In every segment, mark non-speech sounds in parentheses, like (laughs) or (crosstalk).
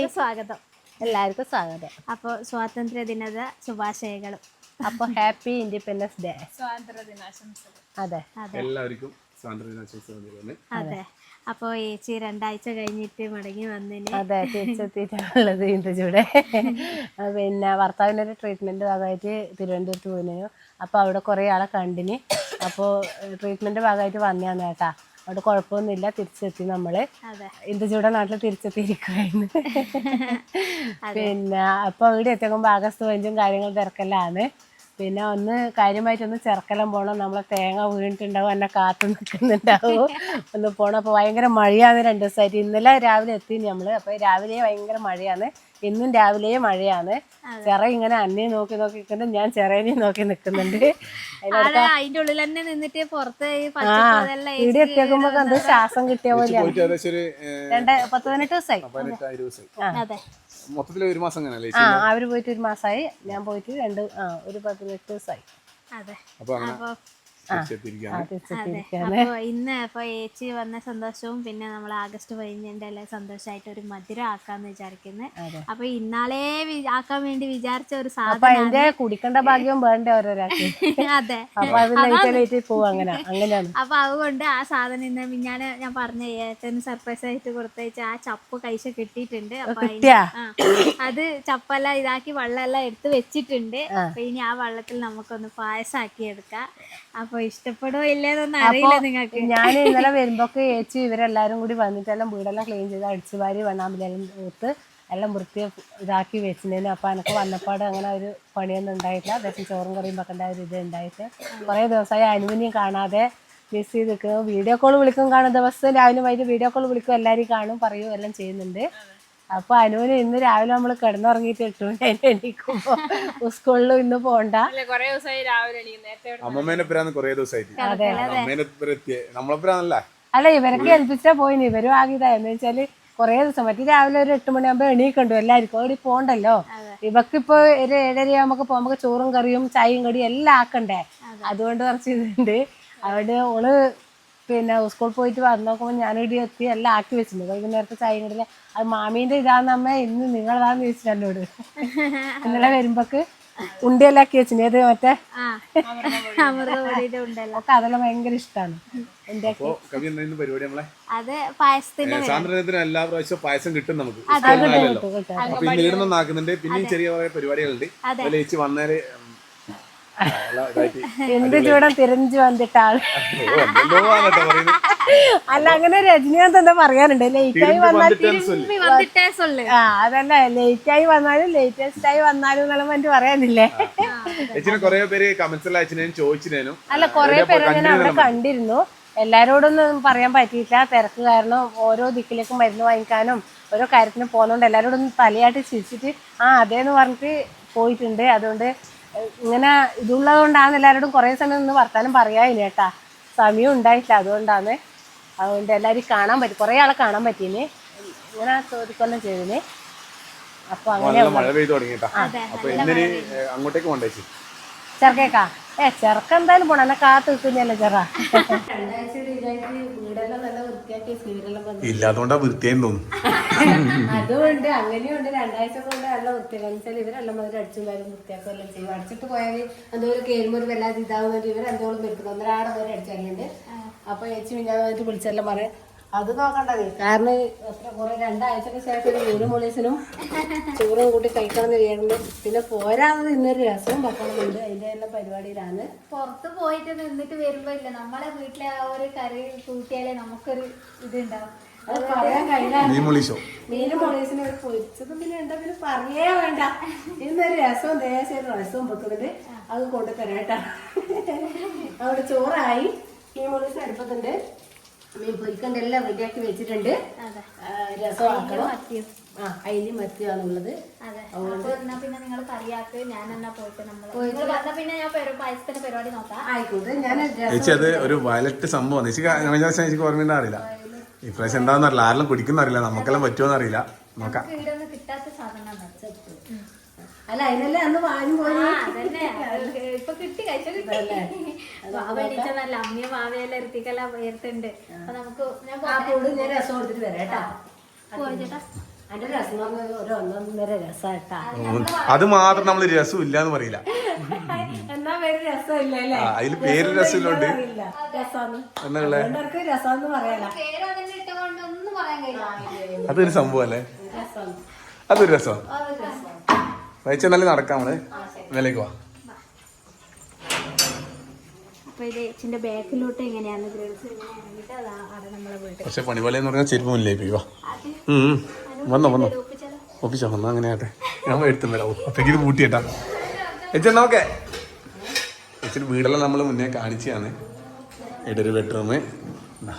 എല്ലാവർക്കും സ്വാഗതം. എല്ലാവർക്കും സ്വാഗതം. അപ്പോൾ സ്വാതന്ത്ര്യ ദിനದ ശുഭാശയങ്ങളും. അപ്പൊ ഹാപ്പി ഇൻഡിപെൻഡൻസ് ഡേ. അതെ. എല്ലാവർക്കും സ്വാതന്ത്ര്യ ദിനാശംസകൾ അതെ. അപ്പോ ചേച്ചി രണ്ടാഴ്ച കഴിഞ്ഞിട്ട് മടങ്ങി വന്നിന്. അതെ തിരിച്ചെത്തിയിട്ടുള്ളത് ഇന്ദുചൂടെ പിന്നെ ഭർത്താവിനൊരു ട്രീറ്റ്മെന്റ് ഭാഗമായിട്ട് തിരുവനന്തപുരത്ത് പോയിരുന്നു. അപ്പോൾ അവിടെ കുറേ ആളെ കണ്ടിന്. അപ്പോൾ ട്രീറ്റ്മെന്റ് ഭാഗമായിട്ട് വന്നതാണ് കേട്ടാ. അവിടെ കുഴപ്പമൊന്നുമില്ല. തിരിച്ചെത്തി നമ്മൾ. എന്ത് ഇന്ദുചൂടെ നാട്ടിൽ തിരിച്ചെത്തിയിരിക്കുകയായിരുന്നു (laughs) പിന്നെ അപ്പൊ ഇവിടെ എത്തിക്കുമ്പോൾ ആഗസ്റ്റ് പതിനഞ്ചും കാര്യങ്ങൾ തിരക്കലാണ് പിന്നെ ഒന്ന് കാര്യമായിട്ടൊന്ന് ചെറുക്കലം പോകണം നമ്മളെ തേങ്ങ വീണിട്ടുണ്ടാവും എന്നെ കാത്തു നിൽക്കുന്നുണ്ടാവും. ഒന്ന് പോകണം അപ്പോൾ ഭയങ്കര മഴയാണ് രണ്ട് ദിവസമായിട്ട്. ഇന്നലെ രാവിലെ എത്തി നമ്മൾ അപ്പോൾ രാവിലെ ഭയങ്കര മഴയാണ്. ഇന്നും രാവിലെ മഴയാണ്. ചിറ ഇങ്ങനെ അന്നേ നോക്കി നോക്കി നിൽക്കുന്നുണ്ട്. ഞാൻ ചിറേനെ നോക്കി നിൽക്കുന്നുണ്ട്. അതിന്റെ ഉള്ളിൽ തന്നെ നിന്നിട്ട് പുറത്ത് ഇവിടെ എത്തിയേക്കുമ്പോ എന്തോ ശ്വാസം കിട്ടിയ പോലെയാണ്. രണ്ട് പത്ത് പതിനെട്ട് ദിവസമായി. അതെ. മൊത്തത്തിൽ ഒരു മാസം അങ്ങനല്ലേ ആ അവർ പോയിട്ട് ഒരു മാസമായി ഞാൻ പോയിട്ട് രണ്ട് ആ ഒരു പതിനെട്ട് ദിവസമായി അതെ. അപ്പൊ അപ്പോൾ ഇന്ന് അപ്പൊ ഏച്ചി വന്ന സന്തോഷവും പിന്നെ നമ്മൾ ആഗസ്റ്റ് പതിനഞ്ചിന്റെ എല്ലാം സന്തോഷമായിട്ട് ഒരു മധുരം ആക്കാന്ന് വിചാരിക്കുന്നത് അപ്പൊ അപ്പോൾ ഇന്നാളെ ആക്കാൻ വേണ്ടി വിചാരിച്ച ഒരു അപ്പൊ സാധനം കുടിക്കേണ്ട ഭാഗ്യം വേണ്ട ഓരോരാൾക്ക്. (laughs) അതെ. അപ്പൊ അപ്പൊ അതുകൊണ്ട് ആ സാധനം ഇന്ന് ഞാൻ ഞാൻ പറഞ്ഞ ഏട്ടന് സർപ്രൈസ് ആയിട്ട് കൊടുത്തയച്ച ആ ചപ്പ് കൈശ കിട്ടിയിട്ടുണ്ട്. അപ്പൊ അത് ചപ്പെല്ലാം ഇതാക്കി വെള്ളമെല്ലാം എടുത്ത് വെച്ചിട്ടുണ്ട്. അപ്പൊ ഇനി ആ വെള്ളത്തിൽ നമുക്കൊന്ന് പായസാക്കി എടുക്കാം. അപ്പൊ ഇഷ്ടപ്പെടോ ഇല്ലേന്നൊന്നും അറിയില്ല നിങ്ങൾക്ക്. ഞാൻ ഇന്നലെ വരുമ്പോക്ക് ഏച്ചി ഇവരെല്ലാരും കൂടി വന്നിട്ടെല്ലാം വീടെല്ലാം ക്ലീൻ ചെയ്ത് അടിച്ചു വാരി വണ്ണാമ്പിലെല്ലാം ഊത്ത് എല്ലാം വൃത്തി ഇതാക്കി വെച്ചിരുന്നു അപ്പൊ എനിക്ക് വന്നപ്പാട് അങ്ങനെ ഒരു പണിയൊന്നും ഉണ്ടായിട്ടില്ല. അത്യാവശ്യം ചോറും കറിയും വെക്കേണ്ട ഒരു ഇത് ഉണ്ടായിട്ട്. കുറേ ദിവസമായി അനുവിനെയും കാണാതെ മിസ് ചെയ്ത് നിൽക്കും വീഡിയോ കോൾ വിളിക്കും കാണും ദിവസം രാവിലെ വൈകിട്ട് വീഡിയോ കോൾ വിളിക്കും. എല്ലാവരും കാണും പറയും എല്ലാം ചെയ്യുന്നുണ്ട്. അപ്പൊ അനുവിന് ഇന്ന് രാവിലെ നമ്മൾ കിടന്നുറങ്ങിയിട്ട് എട്ടു മണി എണീക്കുമ്പോ സ്കൂളിലും ഇന്ന് പോണ്ട. കൊറേ ദിവസമായി കുറേ ദിവസമായിട്ട് നമ്മളെപ്പരാന്നല്ല അല്ല ഇവരൊക്കെ ഏൽപ്പിച്ചാ പോയിന്. ഇവരും ആകിയതായെന്ന് വെച്ചാൽ കൊറേ ദിവസം മറ്റേ രാവിലെ ഒരു എട്ട് മണിയാകുമ്പോ എണീക്കണ്ടു? എല്ലാവർക്കും അവിടെ പോണ്ടല്ലോ? ഇവക്കിപ്പോ ഒരു ഏഴര ആകുമ്പോ പോകുമ്പോ ചോറും കറിയും ചായയും കടിയും എല്ലാം ആക്കണ്ടേ? അതുകൊണ്ട് കുറച്ച് ഇതുണ്ട്. അവിടെ ഓൾ പിന്നെ സ്കൂളിൽ പോയിട്ട് വന്ന് നോക്കുമ്പോൾ ഞാനിവിടെ എത്തി എല്ലാം ആക്കി വെച്ചിട്ടുണ്ട്. വൈകുന്നേരത്തെ ചായ കടിയില്ല അത് മാമീന്റെ ഇതാന്ന് അമ്മ ഇന്ന് നിങ്ങളതാന്ന് ചോദിച്ചിട്ട് എന്നോട്. (laughs) ഇന്നലെ വരുമ്പോക്ക് ഉണ്ടിയെല്ലാം ആക്കി വെച്ചിട്ടുണ്ട്. ഏത് മറ്റേ? ഒക്കെ അതെല്ലാം ഭയങ്കര ഇഷ്ടമാണ് അതെ പായസത്തിന്റെ എല്ലാ പ്രാവശ്യവും പായസം കിട്ടും നമുക്ക്. അപ്പൊ ഇന്ന് ഇടുന്ന ആക്കുന്നുണ്ട്. പിന്നെയും ചെറിയ പരിപാടികളുണ്ട്. വന്നേര് ഉം, ആ, എല്ലാം ഇതായിട്ട് എന്ത് ചൂടം തിരഞ്ഞു വന്നിട്ട ആൾ. ഓ, എന്തെല്ലോ ആണ് കേട്ടോ പറയുന്നത്. അല്ല അങ്ങനെ രജനീകാന്ത് എന്താ പറയാനുണ്ട്. ലേറ്റ് ആയി തിരുമ്പി വന്നാൽ ആ അതല്ല ലേറ്റ് ആയി വന്നാലും ലേറ്റസ്റ്റ് ആയി വന്നാലും എന്നുള്ള മറ്റു പറയാനില്ലേ? അല്ല കൊറേ പേര് അങ്ങനെ അവിടെ കണ്ടിരുന്നു. എല്ലാരോടൊന്നും പറയാൻ പറ്റിയില്ല തിരക്ക് കാരണം ഓരോ ദിക്കിലേക്കും മരുന്ന് വാങ്ങിക്കാനും ഓരോ കാര്യത്തിനും പോകുന്നതുകൊണ്ട് എല്ലാരോടൊന്നും തലയായിട്ട് ചിരിച്ചിട്ട് ആ അതേന്ന് പറഞ്ഞിട്ട് പോയിട്ടുണ്ട്. അതുകൊണ്ട് ഇങ്ങനെ ഇതുള്ളതുകൊണ്ടാണ് എല്ലാവരോടും കുറേ സമയം ഒന്ന് വർത്താനം പറയാനില്ല കേട്ടാ. സമയം ഉണ്ടായിട്ടില്ല അതുകൊണ്ടാണ്. അതുകൊണ്ട് എല്ലാവരും കാണാൻ പറ്റി കുറേ ആളെ കാണാൻ പറ്റീന് ഇങ്ങനെ ചോദിക്കൊന്നും ചെയ്തിന്. അപ്പോൾ അങ്ങനെ മഴ പെയ്തു അപ്പൊ അങ്ങോട്ടേക്ക് ചെറുക്കേക്കാ? ഏ ചെറുക്കെന്തായാലും പോണെന്നെ പോണം. എന്നെ കാത്തു നിൽക്കുന്നല്ലേ ചെറ രണ്ടാഴ്ച വീടെല്ലാം നല്ല വൃത്തിയാക്കി സീരെല്ലാം വന്നു ഇല്ലാത്തോണ്ടാ വൃത്തിയായി തോന്നുന്നു. അതുകൊണ്ട് അങ്ങനെയുണ്ട്. രണ്ടാഴ്ച കൊണ്ട് നല്ല വൃത്തിയാക്കാൻ ഇവരെല്ലാം മുതൽ അടിച്ചും കാര്യം വൃത്തിയാക്കും എല്ലാം ചെയ്യും. അടിച്ചിട്ട് പോയാൽ എന്തോരം ഒരു കേൾമ ഒരു വല്ലാതെ ഇതാവുന്നിട്ട് ഇവരെന്തോളം വെക്കുന്നു ഒന്നരാടെ വരെ അടിച്ചാലുണ്ട് അപ്പൊ ചേച്ചി പിന്നെ വന്നിട്ട് വിളിച്ചെല്ലാം പറയാം. അത് നോക്കണ്ടത്. കാരണം കുറെ രണ്ടാഴ്ചക്ക് ശേഷം ഒരു പോലീസിനും ചോറും കൂട്ടി കഴിക്കണം എന്ന് പിന്നെ പോരാതെ ഇന്നൊരു രസവും വെക്കണമെന്നുണ്ട് അതിന്റെ എല്ലാം പരിപാടിയിലാണ്. പുറത്ത് പോയിട്ട് നിന്നിട്ട് വരുമ്പോ ഇല്ല നമ്മളെ വീട്ടിലെ ആ ഒരു കറി കൂട്ടിയാലേ നമുക്കൊരു ഇതുണ്ടാവും. അത് പറയാൻ മുളിച്ചോ മീനും പോലീസിനെ ഒരു പൊരിച്ചതും പിന്നെ എന്താ പിന്നെ പറയേ വേണ്ട. ഇന്നൊരു രസവും ദേശം രസവും വെക്കുന്നുണ്ട് അത് കൊണ്ടുതരാട്ടാ അവിടെ ചോറായി. മീൻ പോലീസ് അടുപ്പത്തുണ്ട്. മീൻ പൊരിക്കണ്ട എല്ലാം റെഡിയാക്കി വെച്ചിട്ടുണ്ട്. അതെ. ആ, അയിലും മത്തിയാണുള്ളത്. പിന്നെ നിങ്ങൾ കറിയാക്ക് ഞാൻ എന്നാ പോയിട്ട് നമ്മൾ പിന്നെ ഞാൻ പായസത്തിന്റെ പരിപാടി നോക്കാം. ആയിക്കോട്ടെ ഞാൻ അത് ഒരു വയലറ്റ് സംഭവം ചേച്ചി കഴിഞ്ഞ പ്രാവശ്യം ചേച്ചിക്ക് ഓർമ്മയുണ്ടോ അറിയില്ല ഇപ്രാവശ്യം എന്താണെന്നറിയില്ല ആരെല്ലാം കുടിക്കുന്നറിയില്ല നമുക്കെല്ലാം പറ്റുമോന്നറിയില്ല നോക്കാം ഇവിടെ ഒന്നും കിട്ടാത്ത സാധനമാണ് അല്ല അതിനല്ലേ അന്ന് വാങ്ങി പോയി അതന്നെ. ഇപ്പൊ കിട്ടി കഴിച്ചു നല്ല അമ്മിയ വാവയെല്ലാം ഇരുത്തിക്കെല്ലാം ഉയർത്തുണ്ട് അപ്പൊ നമുക്ക് ഞാൻ ആ കൂട് ഞാൻ രസം കൊടുത്തിട്ട് വരാം കേട്ടാ. അത് മാത്രം നമ്മൾ രസം ഇല്ല എന്ന് പറയില്ല. എന്നാ പേര് രസമില്ല രസമില്ലോണ്ട്. എന്നുള്ള അതൊരു സംഭവം അല്ലേ? അതൊരു രസം. വയച്ച നല്ല നടക്കാം നമ്മൾ? വിലക്ക് വാ. പക്ഷെ പണിപോലെ എന്ന് പറഞ്ഞാൽ ചെരുപ്പ് മുന്നിലേ പോയി വാ. വന്നോ വന്നോ. ഒപ്പിച്ചോ വന്നോ അങ്ങനെ ആട്ടെ. ഞാൻ എടുത്തും വരാം അപ്പേക്ക് ഇത് പൂട്ടിയേട്ടാ. എച്ചെന്നാ നോക്കേ എച്ചിന് വീടെല്ലാം നമ്മൾ മുന്നേ കാണിച്ചാണ് ഇവിടെ ഒരു ബെഡ്റൂം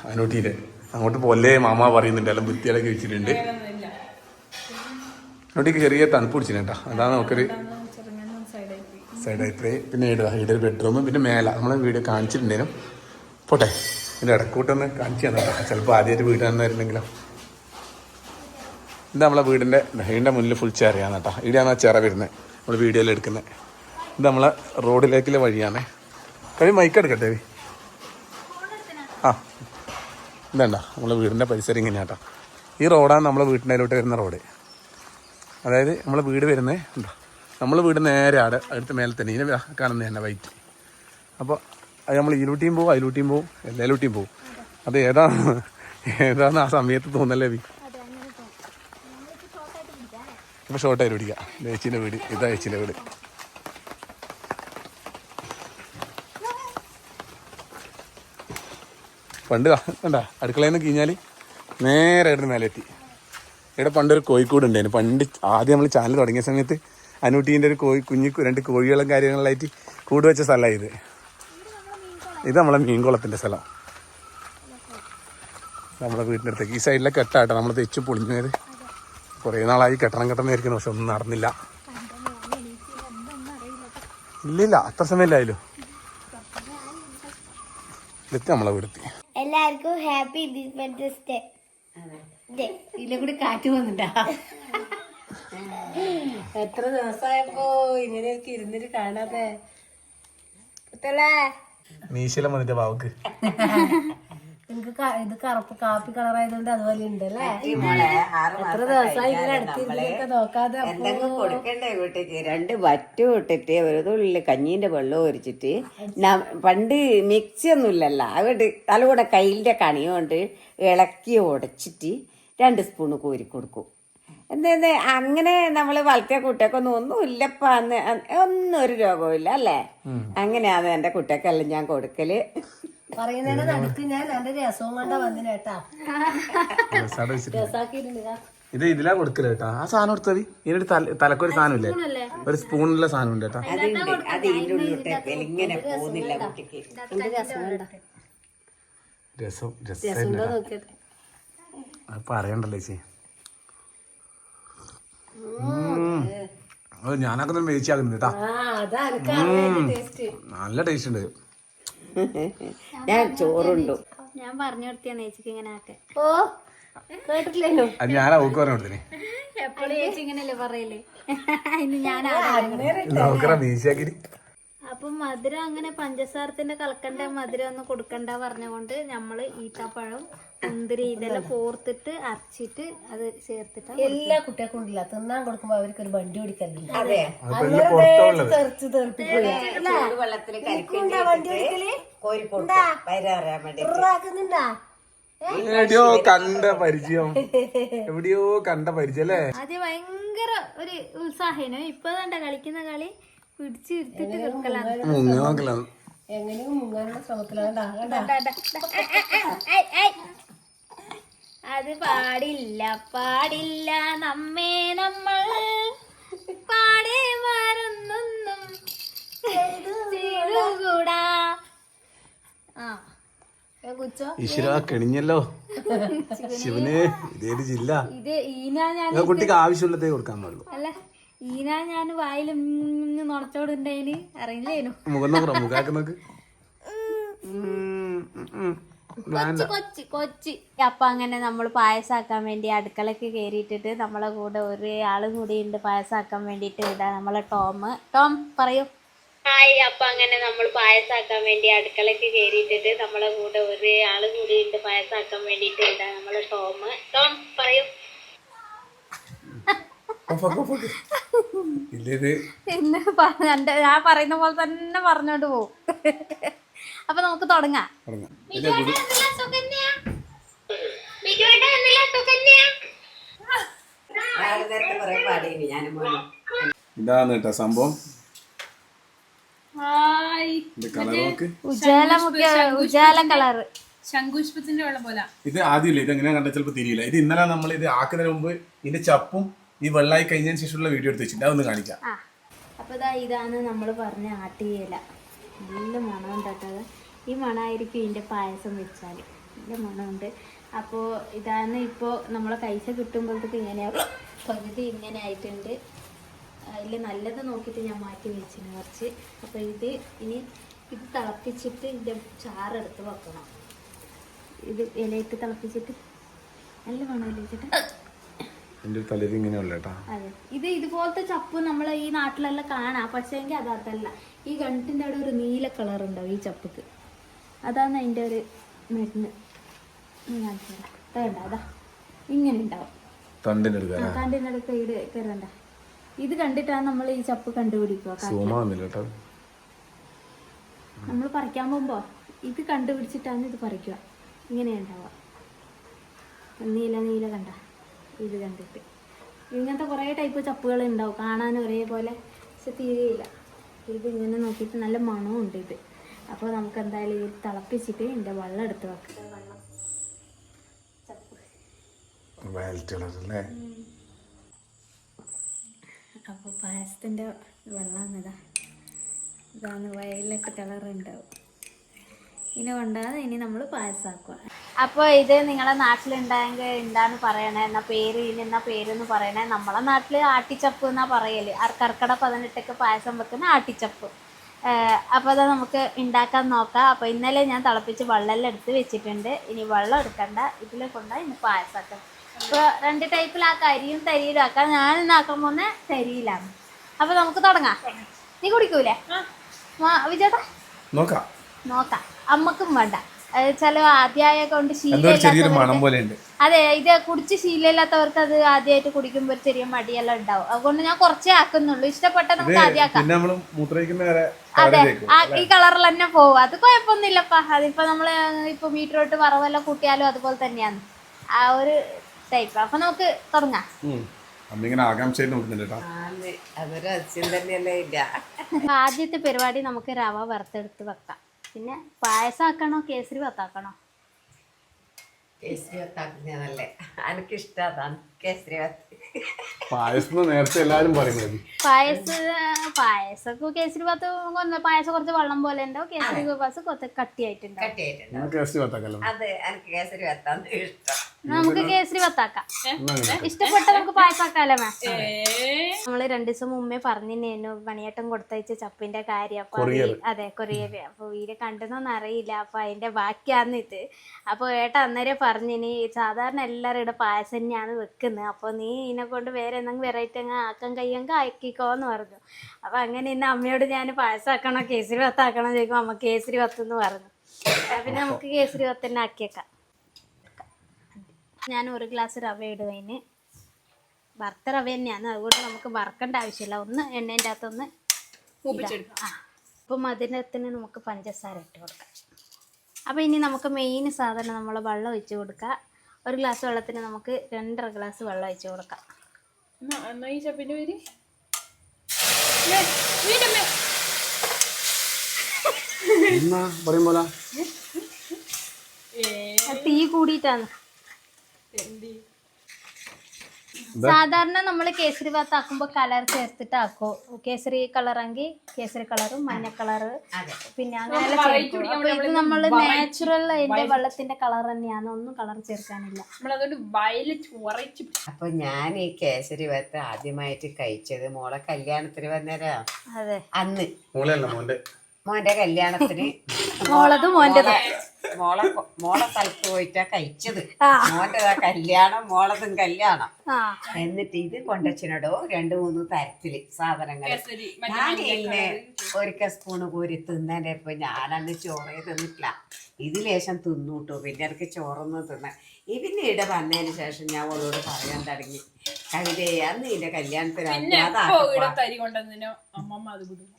അതിനോട്ടിയില്ലേ അങ്ങോട്ട് പൊല്ലേ മാമ പറയുന്നുണ്ട്. എല്ലാം വൃത്തിയിലൊക്കെ വെച്ചിട്ടുണ്ട്. അങ്ങോട്ടേക്ക് ചെറിയ തണുപ്പ് പിടിച്ചിട്ടാ അതാണ് നമുക്കൊരു സൈഡ് അഭിപ്രായം പിന്നെ ഇടുക ഇവിടെ ഒരു ബെഡ്റൂം പിന്നെ മേല. നമ്മളെ വീട് കാണിച്ചിട്ടുണ്ടേനും പോട്ടെ. ഇതിന്റെ ഇടക്കൂട്ടൊന്ന് കാണിച്ചു തന്നാ ചിലപ്പോൾ ആദ്യമായിട്ട് വീട് തന്നായിരുന്നെങ്കിലോ ഇത് നമ്മളെ വീടിന്റെ വീടിന്റെ മുന്നിൽ ഫുൾ ചെറിയാണ് കേട്ടോ. ഇവിടെയാണ് ആ ചിറ വരുന്നത് നമ്മൾ വീഡിയോയിൽ എടുക്കുന്നത് ഇത് നമ്മളെ റോഡിലേക്കുള്ള വഴിയാണ്. കവി മൈക്ക് എടുക്കട്ടെ കവി ആ. ഇതണ്ട. നമ്മളെ വീടിന്റെ പരിസരം ഇങ്ങനെയാട്ടോ ഈ റോഡാണ് നമ്മളെ വീട്ടിന്റെ അതിലോട്ട് വരുന്ന റോഡ്. അതായത് നമ്മളെ വീട് വരുന്നത് ഉണ്ടോ? നമ്മൾ വീട് നേരെ ആടെ അടുത്ത മേലെ തന്നെ. ഇതിനെ കാണുന്നത് തന്നെ വൈറ്റ് അപ്പോൾ അത് നമ്മൾ ഇരുട്ടിയും പോവും അതിലൂട്ടിയും പോവും എല്ലാലൂട്ടിയും പോവും. അത് ഏതാണ് ഏതാണ് ആ സമയത്ത് തോന്നല്ലേ വി? ഇപ്പൊ ഷോർട്ടായിട്ട് പിടിക്കാം. ഏച്ചിന്റെ വീട് ഇതാ ഏച്ചിന്റെ വീട്. പണ്ട് കണ്ട അടുക്കളയിൽ നിന്ന് കഴിഞ്ഞാൽ നേരെ ഇടുന്ന മേലെത്തി. ഇവിടെ പണ്ടൊരു കോഴിക്കോട് ഉണ്ടായിരുന്നു. പണ്ട് ആദ്യം നമ്മൾ ചാനൽ തുടങ്ങിയ സമയത്ത് അനൂട്ടീന്റെ ഒരു കോഴി കുഞ്ഞി രണ്ട് കോഴികളും കാര്യങ്ങളിലായിട്ട് കൂട് വെച്ച സ്ഥലമാണ് ഇത്. ഇത് നമ്മളെ മീൻകുളത്തിന്റെ സ്ഥലം. നമ്മുടെ വീടിന്റെ അടുത്തേക്ക് ഈ സൈഡിലെ കെട്ടാട്ടോ. നമ്മൾ തെച്ച് പൊളിഞ്ഞത്. കുറേ നാളായി കെട്ടണം കെട്ടണം ഇരിക്കുന്നു. പക്ഷെ ഒന്നും നടന്നില്ല. ഇല്ലില്ല. അത്ര സമയമില്ലായാലും ഇതെത്തി നമ്മളെ വീടെത്തി. എല്ലാവർക്കും ഹാപ്പി ഇൻഡിപെൻഡൻസ് ഡേ ഇതിലെ കൂടി കാറ്റ് വന്നിട്ടാ എത്ര ദിവസമായപ്പോ ഇങ്ങനെയൊക്കെ ഇരുന്നിട്ട് കാണാതെ മീശലം വന്നിട്ട് ബാവക്ക് നിങ്ങക്ക് ക- ഇത് കറുപ്പ് കാപ്പി കളറായതുകൊണ്ട് അതുപോലെ ഉണ്ടല്ലേ? എത്ര ദിവസമായി ഇങ്ങനെ അടുത്തിരുന്നൊക്കെ നോക്കാതെ എന്തെങ്കിലും കൊടുക്കണ്ടേ രണ്ട് വറ്റു ഇട്ടിട്ട് ഒരു തുള്ളി കഞ്ഞീന്റെ വെള്ളം ഒരിച്ചിട്ട് പണ്ട് മിക്സി ഒന്നും ഇല്ലല്ലോ അതുകൊണ്ട് തലകൂടെ കയ്യിലെ കണിയോണ്ട് ഇളക്കി ഉടച്ചിട്ട് രണ്ട് സ്പൂണ് കോരി കൊടുക്കും. എന്താ അങ്ങനെ നമ്മൾ വളർത്തിയ കുട്ടിയൊക്കൊന്നും ഒന്നും ഇല്ലപ്പ അന്ന് ഒന്നും ഒരു രോഗവും ഇല്ല അല്ലേ? അങ്ങനെയാണ് എന്റെ കുട്ടിയൊക്കെല്ലാം ഞാൻ കൊടുക്കൽ. പറയുന്നതിന്റെ നടുക്ക് ഞാൻ എന്റെ രസവും കൊണ്ടാ വന്നിനേട്ടാ രസാടെ വെച്ചിട്ട്. രസാക്കിയിട്ടുണ്ട് ഇതാ. ഇത് ഇതിലാ കൊടുക്കൽ കേട്ടാ. ആ സാധനം കൊടുത്തത് ഇതിനൊരു തലക്കൊരു സാധനം ഇല്ലേ ഒരു സ്പൂണിലെ സാധനം ഉണ്ട്. കേട്ടാ എന്റെ രസം കണ്ടാ രസം രസം ഉണ്ടോ രസം നോക്കിയിട്ട് അത് പറയണ്ടല്ലോ ചേച്ചി. അത് ഞാനൊക്കെ കേട്ടാ എനിക്ക് ടേസ്റ്റ് നല്ല ടേസ്റ്റ് ഉണ്ട്. ഞാൻ ചോറുണ്ടു? ഞാൻ പറഞ്ഞു കൊടുത്തിയാണ് ചേച്ചിക്ക് ഇങ്ങനെ ആക്കെ ഓ കേട്ടിട്ടില്ലല്ലോ. അത് ഞാൻ അവക്ക് പറഞ്ഞു കൊടുത്തിനെ എപ്പോഴും ചേച്ചി ഇങ്ങനെയല്ലേ പറയൽ? ഇന്ന് ഞാൻ നോക്കറ മീശാക്കിരി. അപ്പൊ മധുരം അങ്ങനെ പഞ്ചസാരത്തിന്റെ കലക്കണ്ട മധുരം ഒന്നും കൊടുക്കണ്ട പറഞ്ഞുകൊണ്ട് നമ്മൾ ഈത്തപ്പഴം മുന്തിരി ഇതെല്ലാം കോർത്തിട്ട് അരച്ചിട്ട് അത് ചേർത്തിട്ട് എല്ലാ കുട്ടികൾക്കും ഉണ്ടല്ല തിന്നാൻ കൊടുക്കുമ്പോ അവർക്ക് ഒരു വണ്ടി അതെ. ആക്കുന്നുണ്ടാ എവിടെയോ കണ്ട പരിചയം. എവിടെയോ കണ്ട പരിചയം അല്ലേ? ആദ്യം ഭയങ്കര ഒരു ഉത്സാഹനോ. ഇപ്പൊ കണ്ട കളിക്കുന്ന കളി? പിടിച്ച് എടുത്തിട്ട് എങ്ങനെയും മുങ്ങാനുള്ള അത് പാടില്ല പാടില്ല നമ്മേ നമ്മൾ. പാടെ മറന്നൊന്നും ചെയ്തുകൂടാ. ആ. ശിവന് ഇതേത് ജില്ല? ഇത് ഈന ഞാൻ കുട്ടിക്ക് ആവശ്യമുള്ളതേ കൊടുക്കാൻ പാടുള്ളൂ. അല്ല ഈന ഞാൻ വായിൽ നുണച്ചോടുണ്ടേന് അറിയില്ലേനു? മുഖം നോക്ക് കൊച്ചി കൊച്ചി കൊച്ചി. അപ്പൊ അങ്ങനെ നമ്മൾ പായസാക്കാൻ വേണ്ടി അടുക്കളക്ക് കേറിയിട്ടിട്ട് നമ്മളെ കൂടെ ഒരാളും ആളും കൂടി ഉണ്ട് പായസാക്കാൻ വേണ്ടിട്ട് ഇടാ നമ്മളെ ടോം. ടോം പറയൂ. ഹായ് അപ്പൊ അങ്ങനെ നമ്മൾ പായസാക്കാൻ വേണ്ടി അടുക്കളക്ക് കേറിയിട്ടിട്ട് നമ്മളെ കൂടെ ഒരാളും ആളും കൂടി ഉണ്ട് പായസാക്കാൻ വേണ്ടിട്ട് ഇടാ നമ്മളെ ടോം. ടോം പറയൂ. പറഞ്ഞ ഞാൻ പറയുന്ന പോലെ തന്നെ പറഞ്ഞോണ്ട് പോകും അപ്പൊ നമുക്ക് തുടങ്ങാം. ഇതാണ് കേട്ടോ സംഭവം. ഇത് കളർ ശംഖുഷ്പത്തിന്റെ വെള്ളം പോലെ. ഇത് ആദ്യമില്ല? ഇത് എങ്ങനെയാ കണ്ട ചിലപ്പോൾ തിരിയില്ല. ഇത് ഇന്നലെ നമ്മൾ ഇത് ആക്കുന്നതിന് മുമ്പ് ഇതിന്റെ ചപ്പും ഈ വെള്ളമായി കഴിഞ്ഞതിന് ശേഷമുള്ള വീഡിയോ എടുത്ത് വെച്ചിട്ടുണ്ട് അതൊന്ന് കാണിക്കാം. ആ അപ്പോൾ ഇതാ ഇതാണ് നമ്മൾ പറഞ്ഞ ആട്ടിയില. നല്ല മണം തട്ടത് ഈ മണമായിരിക്കും ഇതിന്റെ പായസം വെച്ചാൽ. നല്ല മണമുണ്ട്. അപ്പോൾ ഇതാണ് ഇപ്പോൾ നമ്മളെ പൈസ കിട്ടുമ്പോഴത്തേക്ക് ഇങ്ങനെയാവും പകുതി ഇങ്ങനെ ആയിട്ടുണ്ട്. അതിൽ നല്ലത് നോക്കിയിട്ട് ഞാൻ മാറ്റി വെച്ചിന് കുറച്ച്. അപ്പോൾ ഇത് ഇനി ഇത് തിളപ്പിച്ചിട്ട് ഇതിന്റെ ചാറെടുത്ത് വെക്കണം. ഇത് ഇലയിട്ട് തിളപ്പിച്ചിട്ട് നല്ല മണമല്ലേ വെച്ചിട്ട് എന്റെ തലയിൽ ഇങ്ങനെയുള്ള ഇങ്ങനെ അതെ. ഇത് ഇതുപോലത്തെ ചപ്പ് നമ്മളെ ഈ നാട്ടിലെല്ലാം കാണാം. പക്ഷേ എങ്കിൽ അത് അതല്ല. ഈ കണ്ണിന്റെ അവിടെ ഒരു നീല കളർ ഉണ്ടാവും ഈ ചപ്പക്ക്. അതാണ് അതിന്റെ ഒരു മരുന്ന് അതാ. ഇങ്ങനെ ഉണ്ടാവും. ഈട് കയറണ്ട ഇത് കണ്ടിട്ടാണ് നമ്മൾ ഈ ചപ്പ് കണ്ടുപിടിക്കുക. നമ്മൾ പറിക്കാൻ പോകുമ്പോ ഇത് കണ്ടുപിടിച്ചിട്ടാണ് ഇത് പറിക്കുക. ഇങ്ങനെ ഉണ്ടാവുക. നീല നീല കണ്ട. ഇത് കണ്ടിട്ട്. ഇങ്ങനത്തെ കുറേ ടൈപ്പ് ചപ്പുകൾ ഉണ്ടാവും കാണാൻ ഒരേപോലെ പക്ഷെ തീരെയില്ല. ഇത് ഇങ്ങനെ നോക്കിയിട്ട് നല്ല മണവും ഉണ്ട് ഇത്. അപ്പോൾ നമുക്ക് എന്തായാലും ഇത് തിളപ്പിച്ചിട്ട് എന്റെ വെള്ളം എടുത്ത് വെക്കാം. വെള്ളം വയലറ്റ് കളർ അല്ലേ? അപ്പോൾ പായസത്തിന്റെ വെള്ളം ഇതാ. ഇതാണ് വയലറ്റ് കളർ ഉണ്ടാവും. ഇനി കൊണ്ടാണ് ഇനി നമ്മൾ പായസാക്കുക അപ്പോൾ ഇത് നിങ്ങളെ നാട്ടിലുണ്ടായെങ്കിൽ എന്താണ് പറയണേ? എന്നാ പേര് ഇനി എന്നാ പേരെന്ന് പറയണേ? നമ്മളെ നാട്ടിൽ ആട്ടിച്ചപ്പ് എന്നാ പറയൽ. കർക്കട പതിനെട്ടൊക്കെ പായസം വെക്കുന്ന ആട്ടിച്ചപ്പ്. അപ്പോൾ അത് നമുക്ക് ഉണ്ടാക്കാൻ നോക്കാം. അപ്പോൾ ഇന്നലെ ഞാൻ തിളപ്പിച്ച് വെള്ളമെല്ലാം എടുത്ത് വെച്ചിട്ടുണ്ട്. ഇനി വെള്ളം എടുക്കണ്ട. ഇതിൽ കൊണ്ടാൽ ഇനി പായസമാക്കാം അപ്പോൾ രണ്ട് ടൈപ്പിലാക്കാം അരിയും തരിയിലും ആക്കാം. ഞാൻ ഇന്നാക്കാൻ പോകുന്ന തരിയിലാണ്. അപ്പോൾ നമുക്ക് തുടങ്ങാം. നീ കുടിക്കൂലേ? വിജേട്ടാ? നോക്കാം. നോക്കാം. അമ്മക്കും വേണ്ട. അത് ചില ആദ്യമായ കൊണ്ട് ശീലമില്ലാത്തവർക്ക് അതെ ഇത് കുടിച്ച് ശീലമില്ലാത്തവർക്ക് അത് ആദ്യമായിട്ട് കുടിക്കുമ്പോൾ ഒരു ചെറിയ മടിയെല്ലാം ഉണ്ടാവും. അതുകൊണ്ട് ഞാൻ കുറച്ചേ ആക്കുന്നുള്ളൂ. ഇഷ്ടപ്പെട്ട നമുക്ക് ആദ്യം അതെ ആ ഈ കളറിൽ തന്നെ പോവും. അത് കുഴപ്പമൊന്നുമില്ലപ്പാ. അതിപ്പോ നമ്മൾ ഇപ്പൊ മീറ്ററോട്ട് വറവെല്ലാം കൂട്ടിയാലും അതുപോലെ തന്നെയാണ്. ആ ഒരു ടൈപ്പ് അപ്പൊ നമുക്ക് തുടങ്ങാം. ആകാംക്ഷയിൽ ആദ്യത്തെ പരിപാടി നമുക്ക് റവ വറുത്തെടുത്ത് വെക്കാം. പിന്നെ പായസം ആക്കണോ കേസരി വത്താക്കണോ? കേസരി വത്താക്കുന്നതല്ലേ എനിക്കിഷ്ടം പായസം നേരത്തെ എല്ലാരും പറയുന്നത് പായസ പായസമൊക്കെ കേസരി ഭാത്ത് കൊന്ന പായസം കുറച്ച് വെള്ളം പോലെ ഉണ്ടാവും കേസരി ഭാത്ത് കുറച്ച് കട്ടിയായിട്ടുണ്ടാവും കട്ടിയായിട്ടുണ്ട്. ഇഷ്ടം. നമുക്ക് കേസരി വത്താക്കാം. ഇഷ്ടപ്പെട്ട നമുക്ക് പായസാക്കാലോ മാം? നമ്മൾ രണ്ടു ദിവസം മുമ്പേ പറഞ്ഞിരുന്നു പണിയേട്ടം കൊടുത്തയച്ച ചപ്പിന്റെ കാര്യം. അപ്പൊ അത് കൊറിയർ. അപ്പൊ വീട് കണ്ടെന്നൊന്നും അറിയില്ല. അപ്പൊ അതിന്റെ ബാക്കിയാന്ന് ഇത്. അപ്പൊ ഏട്ട അന്നേരം പറഞ്ഞിനി സാധാരണ എല്ലാരും ഇവിടെ പായസം തന്നെയാണ് വെക്കുന്നത്. അപ്പൊ നീ ഇതിനെ കൊണ്ട് വേറെ എന്തെങ്കിലും വെറൈറ്റി അങ്ങ് ആക്കാൻ കഴിയെങ്കിൽ ആക്കിക്കോന്ന് പറഞ്ഞു. അപ്പോൾ അങ്ങനെ ഇന്ന് അമ്മയോട് ഞാൻ പായസമാക്കണോ കേസരി വത്താക്കണോ ചോദിക്കുമ്പോൾ അമ്മ കേസരി വത്തെന്ന് പറഞ്ഞു. അപ്പൊ പിന്നെ നമുക്ക് കേസരി വത്ത് തന്നെ ആക്കിയേക്കാം ഞാൻ ഒരു ഗ്ലാസ് റവ ഇടുവതിന് വറുത്ത റവ തന്നെയാണ്. അതുകൊണ്ട് നമുക്ക് വറുക്കേണ്ട ആവശ്യമില്ല. ഒന്ന് എണ്ണേന്റെ അകത്തൊന്ന് അപ്പം ആ. അപ്പോൾ മധുരത്തിന് നമുക്ക് പഞ്ചസാര ഇട്ട് കൊടുക്കാം. അപ്പോൾ ഇനി നമുക്ക് മെയിൻ സാധനം നമ്മൾ വെള്ളം ഒഴിച്ച് കൊടുക്കുക ഒരു ഗ്ലാസ് വെള്ളത്തിന് നമുക്ക് രണ്ടര ഗ്ലാസ് വെള്ളം ഒഴിച്ച് കൊടുക്കാം. ഈ പേര്? പറയും പോലെ. തീ കൂടിയിട്ടാണ്. സാധാരണ നമ്മൾ കേസരി ഭാത്ത് ആക്കുമ്പോൾ കളർ ചേർത്തിട്ട് ആക്കോ കേസരി കളറെങ്കിൽ കേസരി കളറും മഞ്ഞ കളറ് പിന്നെ അങ്ങനെ ഇത് നമ്മൾ നാച്ചുറൽ അതിന്റെ വെള്ളത്തിന്റെ കളർ തന്നെയാണ്. ഒന്നും കളർ ചേർക്കാനില്ല. അപ്പൊ ഞാൻ ഈ കേസരി ഭാഗത്ത് ആദ്യമായിട്ട് കഴിച്ചത് മോളെ കല്യാണത്തിന് വന്നേരാ. അതെ. അന്ന്. മോന്റെ? മോന്റെ കല്യാണത്തിന്. മോളത് മോന്റെത് മോളെ മോളെ സ്ഥലത്ത് പോയിട്ടാ കഴിച്ചത്. മോന്റെ കല്യാണം മോളതും കല്യാണം. എന്നിട്ട് ഇത് കൊണ്ടച്ചിനടോ രണ്ടു മൂന്ന് തരത്തിൽ സാധനങ്ങൾ ഞാൻ എന്നെ ഒരിക്കൽ സ്പൂണ് കോരി തിന്നതിന്റെ ഇപ്പൊ ഞാനന്ന് ചോറേ തിന്നിട്ടില്ല. ഇത് ലേശം തിന്നൂട്ടു പിന്നെ എനിക്ക് ചോറൊന്നും തിന്ന ഇതിന് ഇട വന്നതിന് ശേഷം ഞാൻ അവളോട് പറയാൻ തുടങ്ങി. കവിതയാന്ന് നിന്റെ കല്യാണത്തിന് പിന്നെ അല്ലാതെ എപ്പോ തരി കൊണ്ടുവന്നതിനോ അമ്മമ്മ അത് വിടും.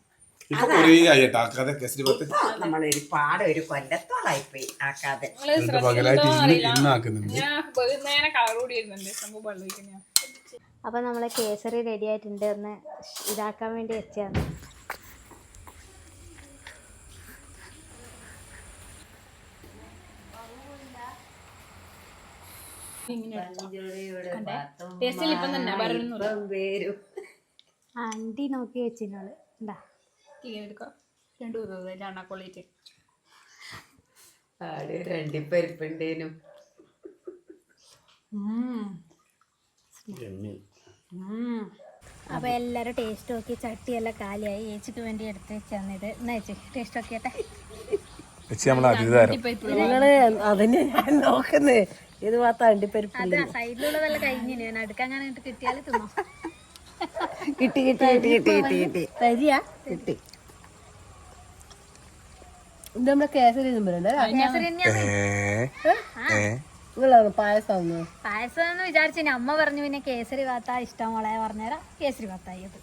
ഇപ്പൊ കുറേ ആയിട്ടാ ആക്കാതെ കേസരി പത്ത് നമ്മളൊരു പാടെ ഒരു കൊല്ലത്തോളായി പോയി ആക്കാതെ നിങ്ങൾ രണ്ട് പകലായിട്ട് ശ്രദ്ധിച്ചിട്ടുണ്ടോ ഇന്ന് ഇന്ന് ആക്കുന്നുണ്ട് ഞാൻ കളർ കൂടി ഇരുന്നുണ്ട് സംഭവം വെള്ളം ഒഴിക്കുന്ന അപ്പോൾ നമ്മളെ കേസരി റെഡി ആയിട്ടുണ്ട്. ഒന്ന് ഇതാക്കാൻ വേണ്ടി വെച്ചാണ് ടേസ്റ്റിൽ ഇപ്പം തന്നെ നോക്കി വെച്ചിനോൾ ഉണ്ടാ എടുക്കാം രണ്ടു ദിവസം രണ്ടാക്കൊള്ളിട്ട് ആട് രണ്ടിപ്പരിപ്പുണ്ടേനും അപ്പോൾ എല്ലാരും ടേസ്റ്റ് നോക്കി ചട്ടിയെല്ലാം കാലിയായി. ഏച്ചിക്ക് വേണ്ടി എടുത്ത് ചെന്നത് ഇത് എന്നാ ചേച്ചി ടേസ്റ്റ് നോക്കിയട്ടെ? അതന്നെ ഞാൻ നോക്കുന്നേ. ഇത് മാത്രം അണ്ടിപ്പരിപ്പ് അത് സൈഡിലുള്ളതെല്ലാം കഴിഞ്ഞില്ല? ഞാൻ തിന്നോ. കിട്ടി കിട്ടി കിട്ടി കിട്ടി കിട്ടി കിട്ടി. ഇത് നമ്മുടെ കേസരി നമ്പറുണ്ട് കേസരി തന്നെയാണ്. ഏ ഏ? നിങ്ങളാണ് പായസം ഒന്ന് പായസം എന്ന് വിചാരിച്ചു അമ്മ പറഞ്ഞു പിന്നെ കേസരി ഭാത്ത ഇഷ്ടം മോളെ പറഞ്ഞുതരാം. കേസരി ഭാത്തായി അത്.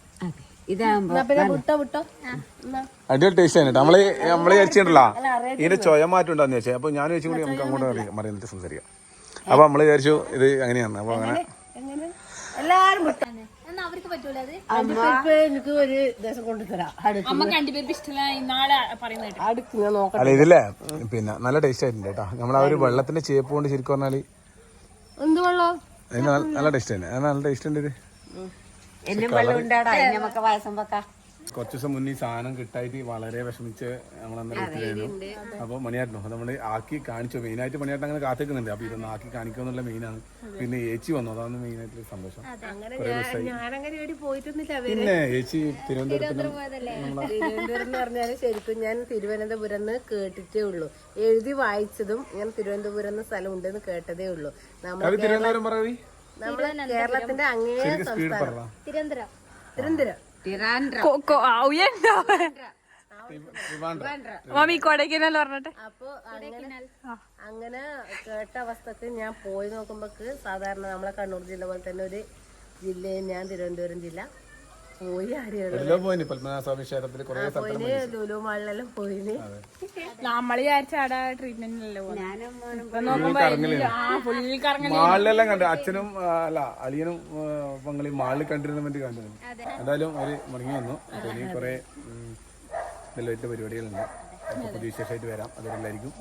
അടിപൊളി ടേസ്റ്റ് ആണ് നമ്മൾ നമ്മൾ വിചാരിച്ചിട്ടുണ്ടല്ലോ. ഇതിന്റെ ചൊയ മാറ്റം ഉണ്ടാന്ന് ചോദിച്ചാൽ അപ്പൊ ഞാൻ വെച്ചും കൂടി നമുക്ക് അങ്ങോട്ട് സംസാരിക്കാം. അപ്പൊ നമ്മൾ വിചാരിച്ചു ഇത് അങ്ങനെയാണ്. അപ്പൊ അങ്ങനെ. എല്ലാരും അവർക്ക് പറ്റൂല അത്? അണ്ടിപ്പരിപ്പ് എനിക്ക് ഒരു ദിവസം കൊണ്ടുതരാം അടുത്ത് അമ്മ അണ്ടിപ്പരിപ്പ് ഇഷ്ടമല്ല ഇന്നാളെ പറയുന്ന കേട്ടു. അടുത്ത് ഞാൻ നോക്കട്ടെ. അല്ല ഇതില്ലേ? പിന്നെ നല്ല ടേസ്റ്റ് ആയിട്ടുണ്ട് കേട്ടോ. നമ്മൾ ആ ഒരു വെള്ളത്തിന്റെ ചേപ്പ് കൊണ്ട് ശരിക്കും പറഞ്ഞാൽ എന്ത് വെള്ളം? അതിന് നല്ല- ടേസ്റ്റ് തന്നെ. അത് നല്ല ടേസ്റ്റ് ഉണ്ട് ഇത്. എന്നും വെള്ളം ഉണ്ടാടാ? ഇനി നമുക്ക് പായസം വെക്കാം. കുറച്ച് ദിവസം മുന്നേ ഈ സാധനം കിട്ടായിട്ട് വളരെ വിഷമിച്ച് നമ്മൾ അന്നേരം എത്തിയിരുന്നു അപ്പൊ മണിയാട്ടോ അത് നമ്മൾ ആക്കി കാണിച്ചു. മെയിനായിട്ട് മണിയാട്ട് അങ്ങനെ കാത്തിക്കുന്നുണ്ട് അപ്പൊ ഇതൊന്ന് ആക്കി കാണിക്കുക എന്നുള്ള മെയിനാണ്. പിന്നെ ഏച്ചി വന്നു. അതാണ് മെയിനായിട്ടുള്ള സന്തോഷം. പിന്നെ ഏച്ചി തിരുവനന്തപുരത്ത് ശരിക്കും ഞാൻ തിരുവനന്തപുരം എന്ന് കേട്ടിട്ടേ ഉള്ളൂ. എഴുതി വായിച്ചതും ഞാൻ തിരുവനന്തപുരം എന്ന സ്ഥലം ഉണ്ടെന്ന് കേട്ടതേ ഉള്ളൂ. നമ്മൾ തിരുവനന്തപുരം കേരളത്തിന്റെ അങ്ങേ സംസ്ഥാനം. തിരുവനന്തപുരം. തിരുവനന്തപുരം. തിരാൻഡ്ര മമ്മി കൊടൈക്കനാൽ പറഞ്ഞിട്ട്. അപ്പൊ അങ്ങനെ അങ്ങനെ കേട്ട അവസ്ഥക്ക് ഞാൻ പോയി നോക്കുമ്പോക്ക് സാധാരണ നമ്മളെ കണ്ണൂർ ജില്ല പോലെ തന്നെ ഒരു ജില്ലയും ഞാൻ തിരുവനന്തപുരം ജില്ല. പോയി ലുലു മാളിലെല്ലാം വിചാരിച്ച അവിടെ കണ്ടു. അച്ഛനും അല്ല അളിയനും പങ്കളി മാളിൽ കണ്ടിരുന്ന വേണ്ടി കണ്ടിരുന്നു. എന്തായാലും അവർ മടങ്ങി വന്നു. ഇനി കുറെ നല്ല വലിയ പരിപാടികളുണ്ട്. പുതിയ വിശേഷമായിട്ട് വരാം. അതെല്ലായിരിക്കും.